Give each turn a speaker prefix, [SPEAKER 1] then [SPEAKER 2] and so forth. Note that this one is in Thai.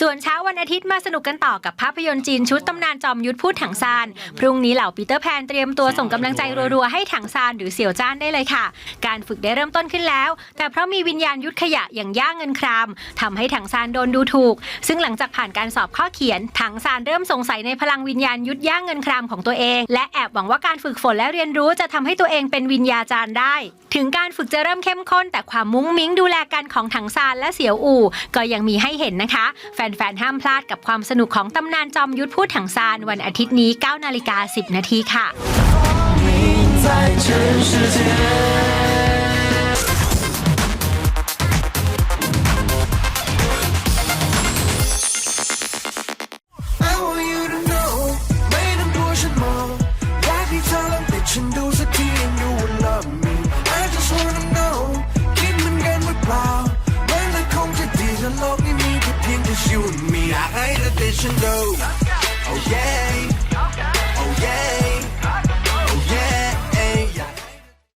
[SPEAKER 1] ส่วนเช้าวันอาทิตย์มาสนุกกันต่อกับภาพยนตร์จีนชุดตำนานจอมยุทธพูดถังซานพรุ่งนี้เหล่าปีเตอร์แพนเตรียมตัวส่งกำลังใจรัวๆให้ถังซานหรือเสี่ยวจ้านได้เลยค่ะ การฝึกได้เริ่มต้นขึ้นแล้ว แต่เพราะมีวิญญาณยุทธขยะอย่างย่าเงินครามทำให้ถังซานโดนดูถูก ซึ่งหลังจากผ่านการสอบข้อเขียน ถังซานเริ่มสงสัยในพลังวิญญาณยุทธย่าเงินครามของตัวเอง และแอบหวังว่าการฝึกฝนและเรียนรู้จะทำให้ตัวเองเป็นวิญญาจารย์ได้ ถึงการฝึกจะเริ่มเข้มข้น แต่ความมุ้งมิ้งดูแลกันของถังซานและเสี่ยวอู่ก็ยังมีให้เห็นนะคะแฟนๆ ห้ามพลาดกับความสนุกของตำนานจอมยุทธพูดถังซานวันอาทิตย์นี้ 9 นาฬิกา 10 นาทีค่ะ
[SPEAKER 2] you and me. I ain't the ditch and go. Oh yeah.